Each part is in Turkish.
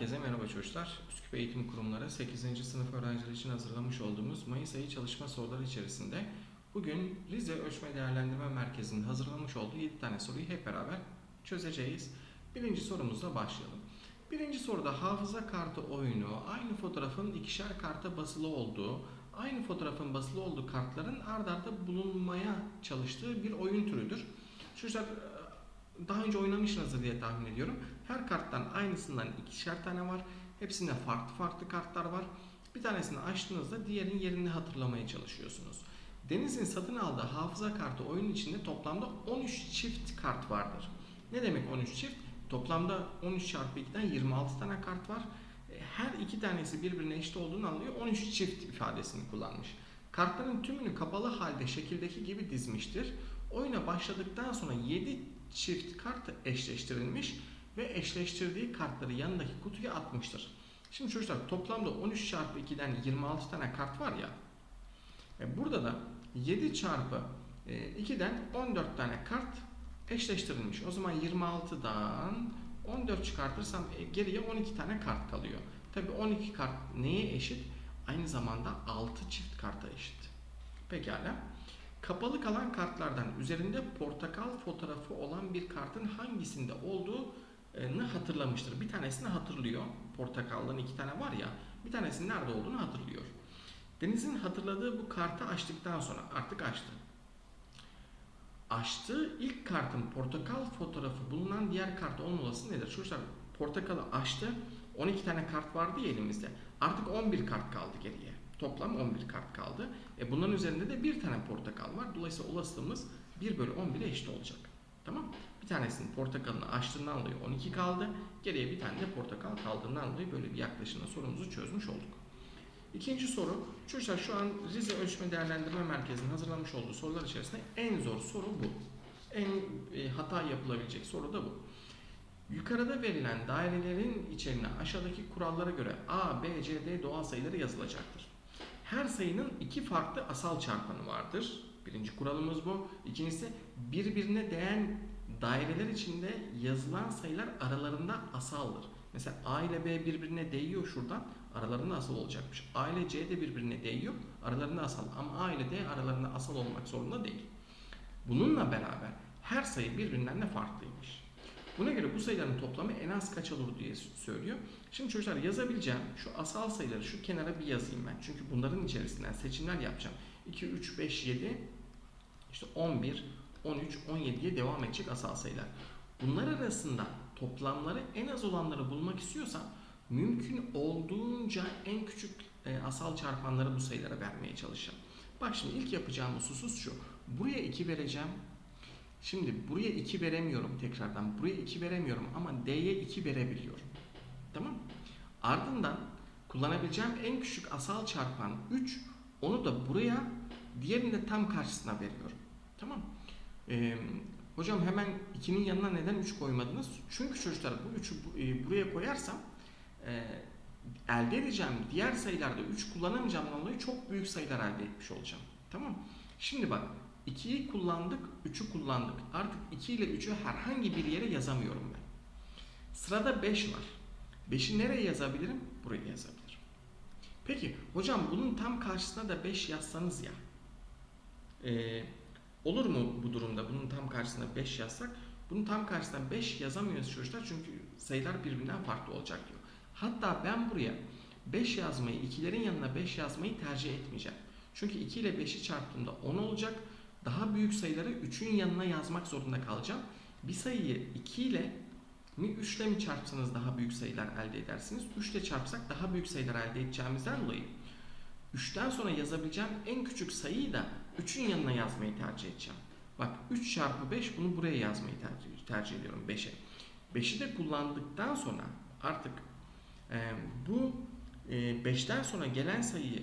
Herkese merhaba çocuklar. Üsküp Eğitim Kurumları 8. sınıf öğrencileri için hazırlamış olduğumuz Mayıs ayı çalışma soruları içerisinde bugün Rize Ölçme Değerlendirme Merkezi'nin hazırlamış olduğu 7 tane soruyu hep beraber çözeceğiz. Birinci sorumuzla başlayalım. Birinci soruda hafıza kartı oyunu aynı fotoğrafın ikişer karta basılı olduğu, aynı fotoğrafın basılı olduğu kartların ard arda bulunmaya çalıştığı bir oyun türüdür. Çocuklar daha önce oynamışsınızdır diye tahmin ediyorum. Her karttan aynısından ikişer tane var. Hepsinde farklı farklı kartlar var. Bir tanesini açtığınızda diğerinin yerini hatırlamaya çalışıyorsunuz. Deniz'in satın aldığı hafıza kartı oyun içinde toplamda 13 çift kart vardır. Ne demek 13 çift? Toplamda 13 çarpı 2'den 26 tane kart var. E, Her iki tanesi birbirine eşit olduğunu anlıyor. 13 çift ifadesini kullanmış. Kartların tümünü kapalı halde şekildeki gibi dizmiştir. Oyuna başladıktan sonra 7 çift kart eşleştirilmiş ve eşleştirdiği kartları yanındaki kutuya atmıştır. Şimdi çocuklar toplamda 13 çarpı 2'den 26 tane kart var ya. e, Burada da 7 çarpı e, 2'den 14 tane kart eşleştirilmiş. O zaman 26'dan 14 çıkartırsam e, geriye 12 tane kart kalıyor. Tabi 12 kart neye eşit? Aynı zamanda 6 çift karta eşit. Pekala. Kapalı kalan kartlardan üzerinde portakal fotoğrafı olan bir kartın hangisinde olduğunu hatırlamıştır. Bir tanesini hatırlıyor. Portakaldan iki tane var ya. Bir tanesinin nerede olduğunu hatırlıyor. Deniz'in hatırladığı bu kartı açtıktan sonra artık açtı. Açtığı ilk kartın portakal fotoğrafı bulunan diğer kart olmaması nedir? Çocuklar portakalı açtı. 12 tane kart vardı ya elimizde. Artık 11 kart kaldı geriye. Toplam 11 kart kaldı. E bunların üzerinde de bir tane portakal var. Dolayısıyla olasılığımız 1 bölü 11'e eşit olacak. Tamam Bir tanesinin portakalını açtığından dolayı 12 kaldı. Geriye bir tane de portakal kaldığından dolayı böyle bir yaklaşımla sorumuzu çözmüş olduk. İkinci soru. Çocuklar şu an Rize Ölçme Değerlendirme Merkezi'nin hazırlamış olduğu sorular içerisinde en zor soru bu. En e, hata yapılabilecek soru da bu. Yukarıda verilen dairelerin içerisine aşağıdaki kurallara göre A, B, C, D doğal sayıları yazılacaktır. Her sayının iki farklı asal çarpanı vardır. Birinci kuralımız bu. İkincisi birbirine değen daireler içinde yazılan sayılar aralarında asaldır. Mesela A ile B birbirine değiyor şuradan. Aralarında asal olacakmış. A ile C de birbirine değiyor. Aralarında asal. Ama A ile D aralarında asal olmak zorunda değil. Bununla beraber her sayı birbirinden de farklıymış. Buna göre bu sayıların toplamı en az kaç olur diye söylüyor. Şimdi çocuklar yazabileceğim şu asal sayıları şu kenara bir yazayım ben. Çünkü bunların içerisinden seçimler yapacağım. 2, 3, 5, 7, işte 11, 13, 17'ye devam edecek asal sayılar. Bunlar arasında toplamları en az olanları bulmak istiyorsam mümkün olduğunca en küçük e, asal çarpanları bu sayılara vermeye çalışacağım. Bak şimdi ilk yapacağım husus şu. Buraya 2 vereceğim. Şimdi buraya 2 veremiyorum tekrardan. Buraya 2 veremiyorum ama D'ye 2 verebiliyorum. Tamam Ardından kullanabileceğim en küçük asal çarpan 3. Onu da buraya diğerini tam karşısına veriyorum. Tamam ee, Hocam hemen 2'nin yanına neden 3 koymadınız? Çünkü çocuklar bu 3'ü e, buraya koyarsam e, elde edeceğim diğer sayılarda 3 kullanamayacağımdan dolayı çok büyük sayılar elde etmiş olacağım. Tamam Şimdi bak 2'yi kullandık, 3'ü kullandık. Artık 2 ile 3'ü herhangi bir yere yazamıyorum ben. Sırada 5 var. 5'i nereye yazabilirim? Buraya yazabilirim. Peki hocam bunun tam karşısına da 5 yazsanız ya. Ee, olur mu bu durumda? Bunun tam karşısına 5 yazsak. Bunun tam karşısına 5 yazamıyoruz çocuklar çünkü sayılar birbirinden farklı olacak diyor. Hatta ben buraya 5 yazmayı, 2'lerin yanına 5 yazmayı tercih etmeyeceğim. Çünkü 2 ile 5'i çarptığımda 10 olacak. Daha büyük sayıları 3'ün yanına yazmak zorunda kalacağım. Bir sayıyı 2 ile mi 3 ile mi çarpsanız daha büyük sayılar elde edersiniz. 3 ile çarpsak daha büyük sayılar elde edeceğimizden dolayı 3'ten sonra yazabileceğim en küçük sayıyı da 3'ün yanına yazmayı tercih edeceğim. Bak 3 çarpı 5 bunu buraya yazmayı tercih, tercih ediyorum 5'e. 5'i de kullandıktan sonra artık e, bu e, 5'ten sonra gelen sayıyı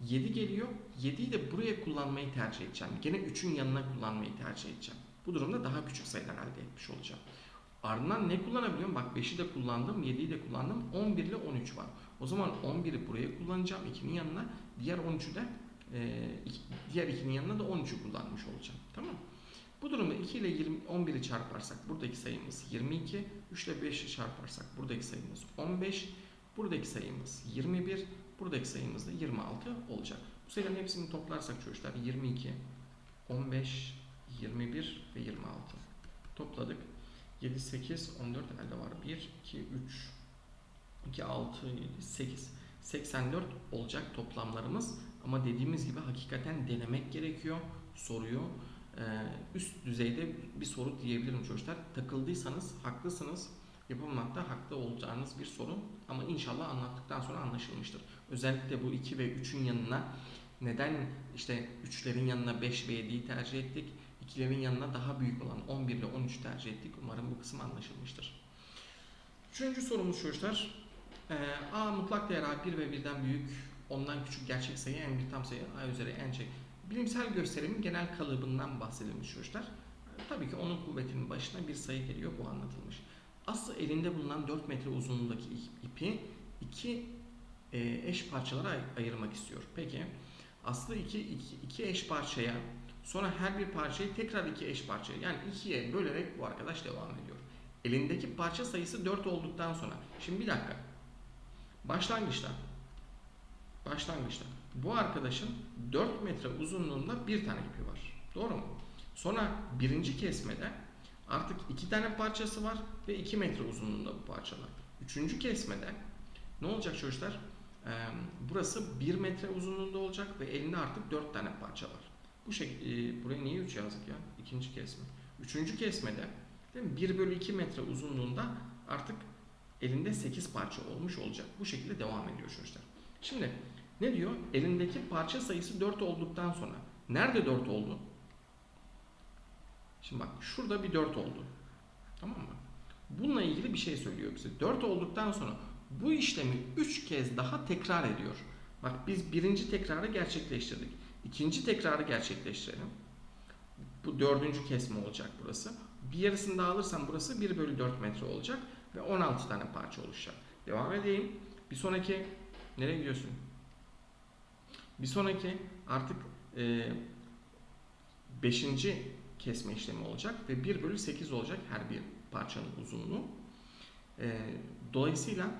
7 geliyor. 7'yi de buraya kullanmayı tercih edeceğim. Gene 3'ün yanına kullanmayı tercih edeceğim. Bu durumda daha küçük sayılar elde etmiş olacağım. Ardından ne kullanabiliyorum? Bak 5'i de kullandım, 7'yi de kullandım. 11 ile 13 var. O zaman 11'i buraya kullanacağım 2'nin yanına. Diğer 13'ü de e, diğer 2'nin yanına da 13'ü kullanmış olacağım. Tamam Bu durumda 2 ile 20, 11'i çarparsak buradaki sayımız 22. 3 ile 5'i çarparsak buradaki sayımız 15. Buradaki sayımız 21. Buradaki sayımız da 26 olacak. Bu sayıların hepsini toplarsak çocuklar 22, 15, 21 ve 26. Topladık. 7, 8, 14 elde var. 1, 2, 3, 2, 6, 7, 8. 84 olacak toplamlarımız. Ama dediğimiz gibi hakikaten denemek gerekiyor soruyu. Ee, üst düzeyde bir soru diyebilirim çocuklar. Takıldıysanız haklısınız. Yapamamakta haklı olacağınız bir soru. Ama inşallah anlattıktan sonra anlaşılmıştır. Özellikle bu 2 ve 3'ün yanına neden işte 3'lerin yanına 5 ve 7'yi tercih ettik? 2'lerin yanına daha büyük olan 11 ile 13 tercih ettik. Umarım bu kısım anlaşılmıştır. Üçüncü sorumuz çocuklar. Ee, A mutlak değer A1 ve 1'den büyük, ondan küçük gerçek sayı en bir tam sayı A üzeri en çek. Bilimsel gösterimin genel kalıbından bahsedilmiş çocuklar. Ee, tabii ki onun kuvvetinin başına bir sayı geliyor bu anlatılmış. Aslı elinde bulunan 4 metre uzunluğundaki ipi iki e, eş parçalara ay- ayırmak istiyor. Peki Aslı iki, iki, iki eş parçaya sonra her bir parçayı tekrar iki eş parçaya yani ikiye bölerek bu arkadaş devam ediyor. Elindeki parça sayısı 4 olduktan sonra şimdi bir dakika başlangıçta başlangıçta bu arkadaşın 4 metre uzunluğunda bir tane ipi var. Doğru mu? Sonra birinci kesmede artık iki tane parçası var ve 2 metre uzunluğunda bu parçalar. Üçüncü kesmede ne olacak çocuklar? Ee, burası 1 metre uzunluğunda olacak ve elinde artık 4 tane parça var. Bu şekilde buraya niye 3 yazdık ya? İkinci kesme. Üçüncü kesmede değil mi? 1 bölü 2 metre uzunluğunda artık elinde 8 parça olmuş olacak. Bu şekilde devam ediyor çocuklar. Şimdi ne diyor? Elindeki parça sayısı 4 olduktan sonra nerede 4 oldu? Şimdi bak şurada bir 4 oldu. Tamam mı? Bununla ilgili bir şey söylüyor bize. 4 olduktan sonra bu işlemi 3 kez daha tekrar ediyor. Bak biz birinci tekrarı gerçekleştirdik. İkinci tekrarı gerçekleştirelim. Bu dördüncü kesme olacak burası. Bir yarısını daha alırsam burası 1 bölü 4 metre olacak ve 16 tane parça oluşacak. Devam edeyim. Bir sonraki nereye gidiyorsun? Bir sonraki artık 5. kesme işlemi olacak ve 1 bölü 8 olacak her bir parçanın uzunluğu. E, dolayısıyla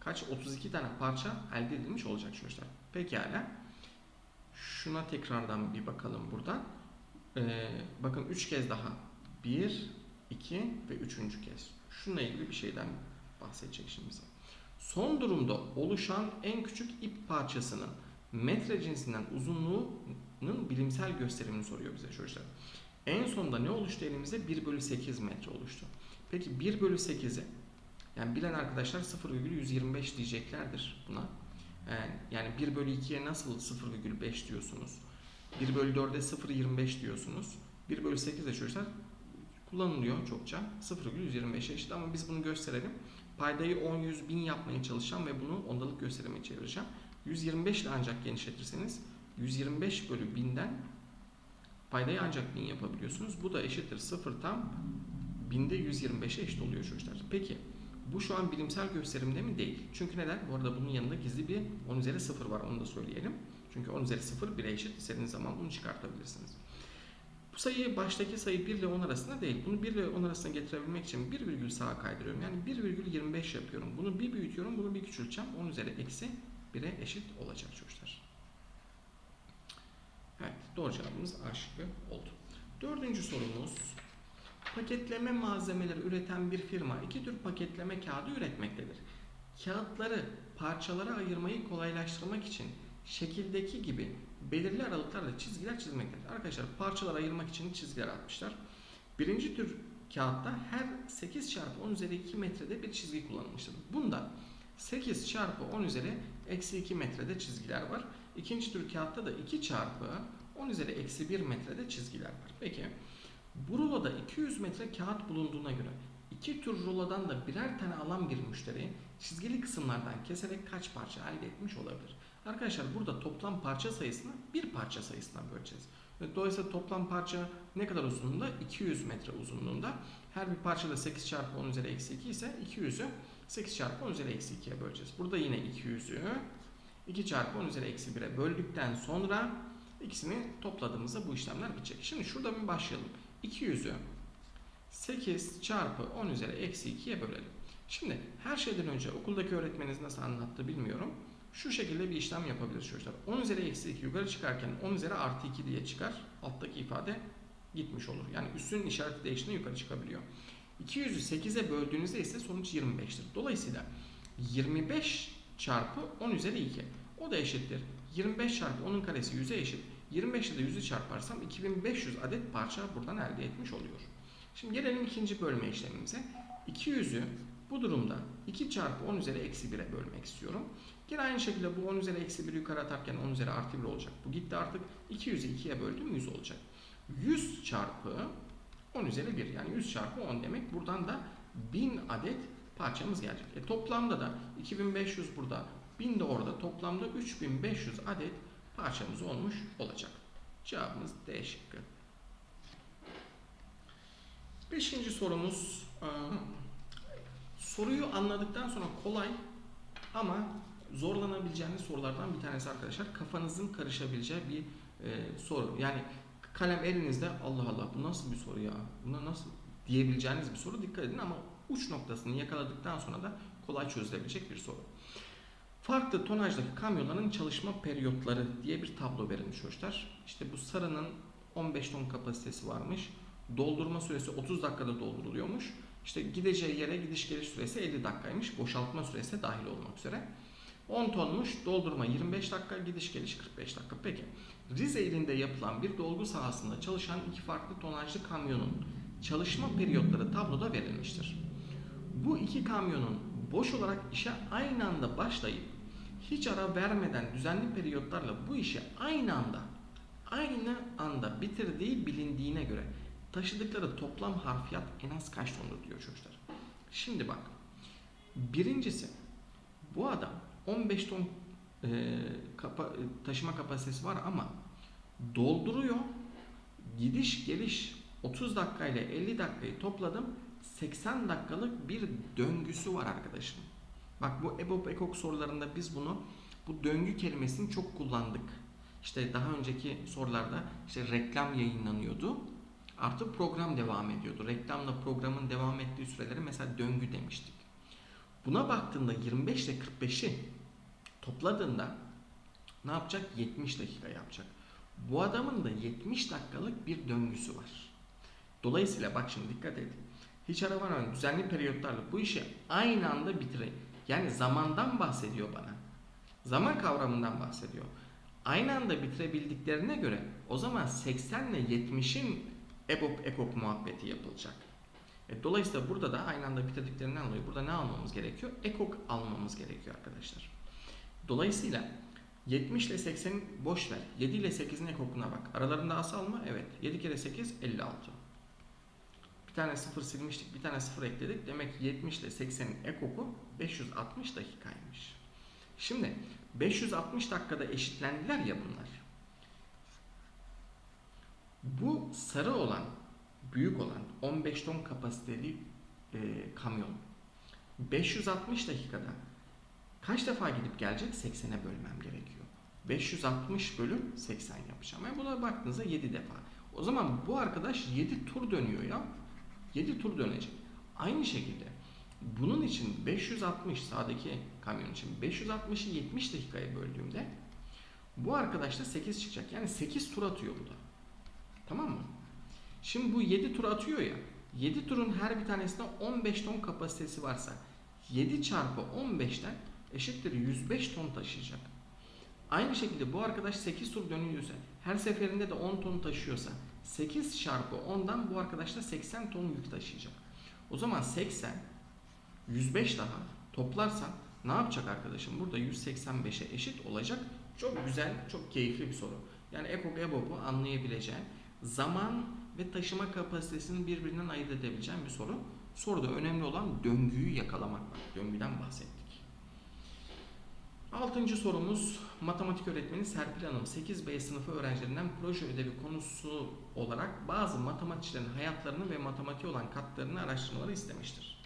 kaç? 32 tane parça elde edilmiş olacak çocuklar. Pekala. Şuna tekrardan bir bakalım buradan. E, bakın 3 kez daha. 1, 2 ve 3. kez. Şununla ilgili bir şeyden bahsedecek şimdi bize. Son durumda oluşan en küçük ip parçasının metre cinsinden uzunluğunun bilimsel gösterimini soruyor bize çocuklar. En sonunda ne oluştu elimizde? 1 bölü 8 metre oluştu. Peki 1 bölü 8'i yani bilen arkadaşlar 0,125 diyeceklerdir buna. Yani, yani 1 bölü 2'ye nasıl 0,5 diyorsunuz? 1 bölü 4'e 0,25 diyorsunuz. 1 bölü 8 de çocuklar kullanılıyor çokça. 0,125'e eşit ama biz bunu gösterelim. Paydayı 10, 100, 1000 yapmaya çalışacağım ve bunu ondalık gösterime çevireceğim. 125 ile ancak genişletirseniz 125 bölü 1000'den paydayı ancak 1000 yapabiliyorsunuz. Bu da eşittir 0 tam binde 125'e eşit oluyor çocuklar. Peki bu şu an bilimsel gösterimde mi? Değil. Çünkü neden? Bu arada bunun yanında gizli bir 10 üzeri 0 var. Onu da söyleyelim. Çünkü 10 üzeri 0 1'e eşit. İstediğiniz zaman bunu çıkartabilirsiniz. Bu sayı baştaki sayı 1 ile 10 arasında değil. Bunu 1 ile 10 arasına getirebilmek için 1 virgül sağa kaydırıyorum. Yani 1,25 yapıyorum. Bunu bir büyütüyorum. Bunu bir küçülteceğim. 10 üzeri eksi 1'e eşit olacak çocuklar. Evet. Doğru cevabımız A şıkkı oldu. Dördüncü sorumuz. Paketleme malzemeleri üreten bir firma iki tür paketleme kağıdı üretmektedir. Kağıtları parçalara ayırmayı kolaylaştırmak için şekildeki gibi belirli aralıklarla çizgiler çizmektedir. Arkadaşlar parçalar ayırmak için çizgiler atmışlar. Birinci tür kağıtta her 8 çarpı 10 üzeri 2 metrede bir çizgi kullanılmıştır. Bunda 8 çarpı 10 üzeri eksi 2 metrede çizgiler var. İkinci tür kağıtta da 2 çarpı 10 üzeri eksi 1 metrede çizgiler var. Peki bu ruloda 200 metre kağıt bulunduğuna göre iki tür rulodan da birer tane alan bir müşteri çizgili kısımlardan keserek kaç parça elde etmiş olabilir? Arkadaşlar burada toplam parça sayısını bir parça sayısından böleceğiz. Dolayısıyla toplam parça ne kadar uzunluğunda? 200 metre uzunluğunda. Her bir parçada 8 çarpı 10 üzeri eksi 2 ise 200'ü 8 çarpı 10 üzeri eksi 2'ye böleceğiz. Burada yine 200'ü 2 çarpı 10 üzeri eksi 1'e böldükten sonra ikisini topladığımızda bu işlemler bitecek. Şimdi şurada bir başlayalım. 200'ü 8 çarpı 10 üzeri eksi 2'ye bölelim. Şimdi her şeyden önce okuldaki öğretmeniniz nasıl anlattı bilmiyorum. Şu şekilde bir işlem yapabiliriz çocuklar. 10 üzeri eksi 2 yukarı çıkarken 10 üzeri artı 2 diye çıkar. Alttaki ifade gitmiş olur. Yani üstünün işareti değiştiğinde yukarı çıkabiliyor. 200'ü 8'e böldüğünüzde ise sonuç 25'tir. Dolayısıyla 25 çarpı 10 üzeri 2. O da eşittir. 25 çarpı 10'un karesi 100'e eşit. 25 ile de 100'ü çarparsam 2500 adet parça buradan elde etmiş oluyor. Şimdi gelelim ikinci bölme işlemimize. 200'ü bu durumda 2 çarpı 10 üzeri eksi 1'e bölmek istiyorum. Yine aynı şekilde bu 10 üzeri eksi 1 yukarı atarken 10 üzeri artı 1 olacak. Bu gitti artık 200'ü 2'ye böldüm 100 olacak. 100 çarpı 10 üzeri 1 yani 100 çarpı 10 demek. Buradan da 1000 adet parçamız gelecek. E toplamda da 2500 burada 1000 de orada toplamda 3500 adet parçamız olmuş olacak. Cevabımız D şıkkı. Beşinci sorumuz e, soruyu anladıktan sonra kolay ama zorlanabileceğiniz sorulardan bir tanesi arkadaşlar. Kafanızın karışabileceği bir e, soru. Yani kalem elinizde Allah Allah bu nasıl bir soru ya? Buna nasıl diyebileceğiniz bir soru. Dikkat edin ama uç noktasını yakaladıktan sonra da kolay çözülebilecek bir soru. Farklı tonajdaki kamyonların çalışma periyotları diye bir tablo verilmiş çocuklar. İşte bu sarının 15 ton kapasitesi varmış. Doldurma süresi 30 dakikada dolduruluyormuş. İşte gideceği yere gidiş geliş süresi 50 dakikaymış. Boşaltma süresi dahil olmak üzere. 10 tonmuş doldurma 25 dakika gidiş geliş 45 dakika. Peki Rize ilinde yapılan bir dolgu sahasında çalışan iki farklı tonajlı kamyonun çalışma periyotları tabloda verilmiştir. Bu iki kamyonun boş olarak işe aynı anda başlayıp hiç ara vermeden düzenli periyotlarla bu işi aynı anda aynı anda bitirdiği bilindiğine göre taşıdıkları toplam harfiyat en az kaç tondur diyor çocuklar. Şimdi bak. Birincisi bu adam 15 ton e, kapa, taşıma kapasitesi var ama dolduruyor. Gidiş geliş 30 dakika ile 50 dakikayı topladım. 80 dakikalık bir döngüsü var arkadaşım. Bak bu EBOB EKOK sorularında biz bunu bu döngü kelimesini çok kullandık. İşte daha önceki sorularda işte reklam yayınlanıyordu. Artı program devam ediyordu. Reklamla programın devam ettiği süreleri mesela döngü demiştik. Buna baktığında 25 ile 45'i topladığında ne yapacak? 70 dakika yapacak. Bu adamın da 70 dakikalık bir döngüsü var. Dolayısıyla bak şimdi dikkat et. Hiç ara var düzenli periyotlarla bu işi aynı anda bitireyim. Yani zamandan bahsediyor bana. Zaman kavramından bahsediyor. Aynı anda bitirebildiklerine göre o zaman 80 ile 70'in EBOB EKOK muhabbeti yapılacak. E, dolayısıyla burada da aynı anda bitirdiklerinden dolayı burada ne almamız gerekiyor? EKOK almamız gerekiyor arkadaşlar. Dolayısıyla 70 ile 80 boş ver. 7 ile 8'in ekokuna bak. Aralarında asal mı? Evet. 7 kere 8 56. Bir tane 0 silmiştik. Bir tane 0 ekledik. Demek ki 70 ile 80'in ekoku 560 dakikaymış. Şimdi 560 dakikada eşitlendiler ya bunlar. Bu sarı olan, büyük olan 15 ton kapasiteli e, kamyon 560 dakikada kaç defa gidip gelecek? 80'e bölmem gerekiyor. 560 bölü 80 yapacağım. Yani buna baktığınızda 7 defa. O zaman bu arkadaş 7 tur dönüyor ya. 7 tur dönecek. Aynı şekilde bunun için 560 sağdaki kamyon için 560'ı 70 dakikaya böldüğümde bu arkadaş da 8 çıkacak. Yani 8 tur atıyor bu da. Tamam mı? Şimdi bu 7 tur atıyor ya. 7 turun her bir tanesinde 15 ton kapasitesi varsa 7 çarpı 15'ten eşittir 105 ton taşıyacak. Aynı şekilde bu arkadaş 8 tur dönüyorsa her seferinde de 10 ton taşıyorsa 8 çarpı 10'dan bu arkadaş da 80 ton yük taşıyacak. O zaman 80 105 daha toplarsan ne yapacak arkadaşım? Burada 185'e eşit olacak. Çok güzel, çok keyifli bir soru. Yani EBOB EBOB'u anlayabileceğin, zaman ve taşıma kapasitesini birbirinden ayırt edebileceğin bir soru. Soruda önemli olan döngüyü yakalamak. Döngüden bahsettik. Altıncı sorumuz matematik öğretmeni Serpil Hanım 8B sınıfı öğrencilerinden proje ödevi konusu olarak bazı matematikçilerin hayatlarını ve matematiğe olan katlarını araştırmaları istemiştir.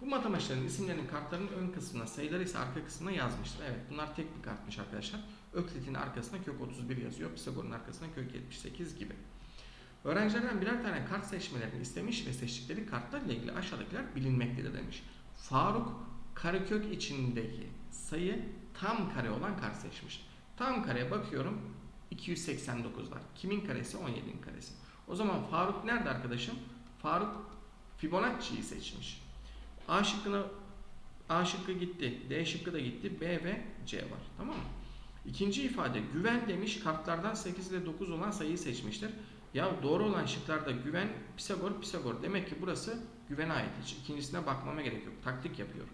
Bu matematikçilerin isimlerinin kartlarının ön kısmına, sayıları ise arka kısmına yazmıştır. Evet bunlar tek bir kartmış arkadaşlar. Öklit'in arkasına kök 31 yazıyor. Pisagor'un arkasına kök 78 gibi. Öğrencilerden birer tane kart seçmelerini istemiş ve seçtikleri kartlarla ilgili aşağıdakiler bilinmektedir demiş. Faruk karekök içindeki sayı tam kare olan seçmiş. Tam kareye bakıyorum 289 var. Kimin karesi? 17'nin karesi. O zaman Faruk nerede arkadaşım? Faruk Fibonacci'yi seçmiş. A şıkkına A şıkkı gitti. D şıkkı da gitti. B ve C var. Tamam mı? İkinci ifade güven demiş. Kartlardan 8 ile 9 olan sayıyı seçmiştir. Ya doğru olan şıklarda güven, Pisagor, Pisagor. Demek ki burası güvene ait. Hiç ikincisine bakmama gerek yok. Taktik yapıyorum.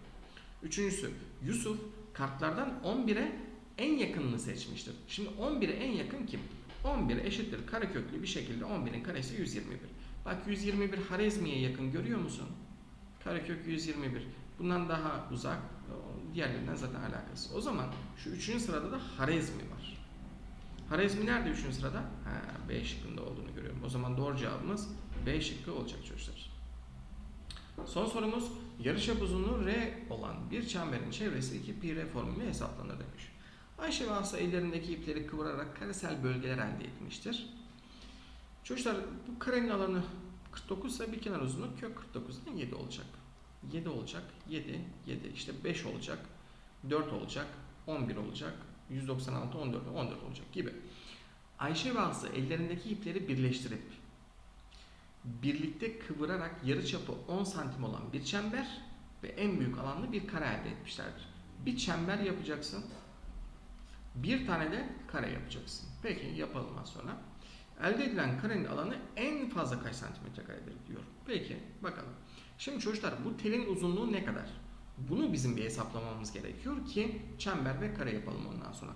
Üçüncüsü Yusuf kartlardan 11'e en yakınını seçmiştir. Şimdi 11'e en yakın kim? 11 eşittir kareköklü bir şekilde 11'in karesi 121. Bak 121 Harezmi'ye yakın görüyor musun? Karekök 121. Bundan daha uzak. Diğerlerinden zaten alakası. O zaman şu üçüncü sırada da Harezmi var. Harezmi nerede üçüncü sırada? Ha, B şıkkında olduğunu görüyorum. O zaman doğru cevabımız B şıkkı olacak çocuklar. Son sorumuz yarıçap uzunluğu R olan bir çemberin çevresi 2 pi R formülü hesaplanır demiş. Ayşe ve Hafsa ellerindeki ipleri kıvırarak karesel bölgeler elde etmiştir. Çocuklar bu karenin alanı 49 ise bir kenar uzunluğu kök 49'dan 7 olacak. 7 olacak, 7, 7 işte 5 olacak, 4 olacak, 11 olacak, 196, 14, 14 olacak gibi. Ayşe ve Hafsa ellerindeki ipleri birleştirip birlikte kıvırarak yarıçapı 10 santim olan bir çember ve en büyük alanlı bir kare elde etmişlerdir. Bir çember yapacaksın, bir tane de kare yapacaksın. Peki yapalım az sonra. Elde edilen karenin alanı en fazla kaç santimetre karedir diyor. Peki bakalım. Şimdi çocuklar bu telin uzunluğu ne kadar? Bunu bizim bir hesaplamamız gerekiyor ki çember ve kare yapalım ondan sonra.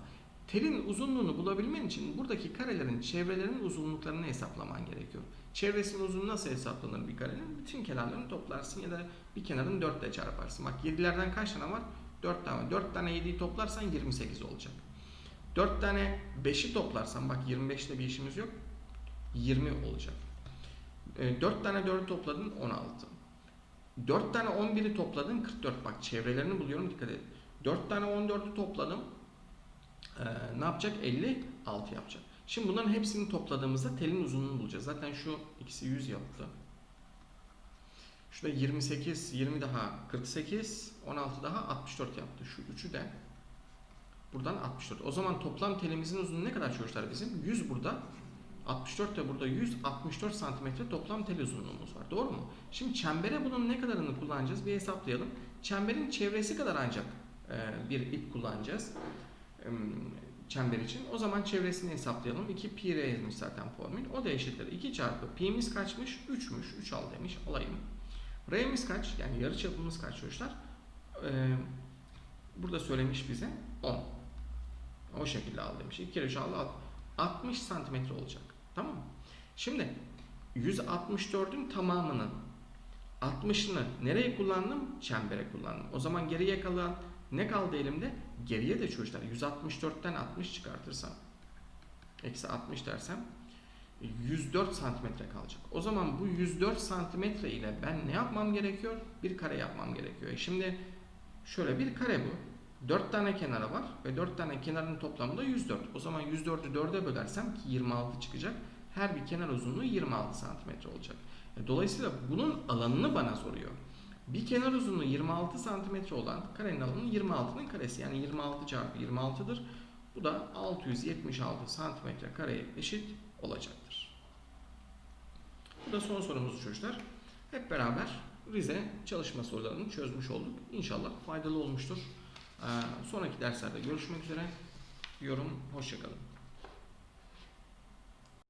Telin uzunluğunu bulabilmen için buradaki karelerin çevrelerinin uzunluklarını hesaplaman gerekiyor. Çevresinin uzunluğu nasıl hesaplanır bir karenin? Bütün kenarlarını toplarsın ya da bir kenarını 4 ile çarparsın. Bak 7'lerden kaç tane var? 4 tane var. 4 tane 7'yi toplarsan 28 olacak. 4 tane 5'i toplarsan bak 25 ile bir işimiz yok. 20 olacak. 4 tane 4'ü topladın 16. 4 tane 11'i topladın 44. Bak çevrelerini buluyorum dikkat et. 4 tane 14'ü topladım. Ee, ne yapacak? 56 yapacak. Şimdi bunların hepsini topladığımızda telin uzunluğunu bulacağız. Zaten şu ikisi 100 yaptı. Şurada 28, 20 daha 48, 16 daha 64 yaptı. Şu üçü de buradan 64. O zaman toplam telimizin uzunluğu ne kadar çocuklar bizim? 100 burada. 64 de burada 164 santimetre toplam tel uzunluğumuz var. Doğru mu? Şimdi çembere bunun ne kadarını kullanacağız? Bir hesaplayalım. Çemberin çevresi kadar ancak e, bir ip kullanacağız. Çember için. O zaman çevresini hesaplayalım. 2 pi r yazmış zaten formül. O da eşittir. 2 çarpı pi'miz kaçmış? 3'müş. 3 al demiş. Alayım. R'miz kaç? Yani yarı çapımız kaç çocuklar? E, burada söylemiş bize 10. O şekilde al demiş. 2 kere 3 al. 60 santimetre olacak. Tamam? Şimdi 164'ün tamamının 60'ını nereye kullandım? Çembere kullandım. O zaman geriye kalan ne kaldı elimde? Geriye de çocuklar 164'ten 60 çıkartırsam eksi 60 dersem 104 santimetre kalacak. O zaman bu 104 santimetre ile ben ne yapmam gerekiyor? Bir kare yapmam gerekiyor. Şimdi şöyle bir kare bu. 4 tane kenara var ve 4 tane kenarın toplamı da 104. O zaman 104'ü 4'e bölersem ki 26 çıkacak. Her bir kenar uzunluğu 26 santimetre olacak. E, Dolayısıyla bunun alanını bana soruyor. Bir kenar uzunluğu 26 santimetre olan karenin alanı 26'nın karesi. Yani 26 çarpı 26'dır. Bu da 676 santimetre kareye eşit olacaktır. Bu da son sorumuz çocuklar. Hep beraber Rize çalışma sorularını çözmüş olduk. İnşallah faydalı olmuştur. Ee, sonraki derslerde görüşmek üzere diyorum. Hoşçakalın.